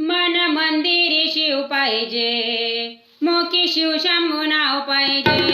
मन मंदिरी शिव पाहिजे. मोकी शिव शंभू नाव पाहिजे.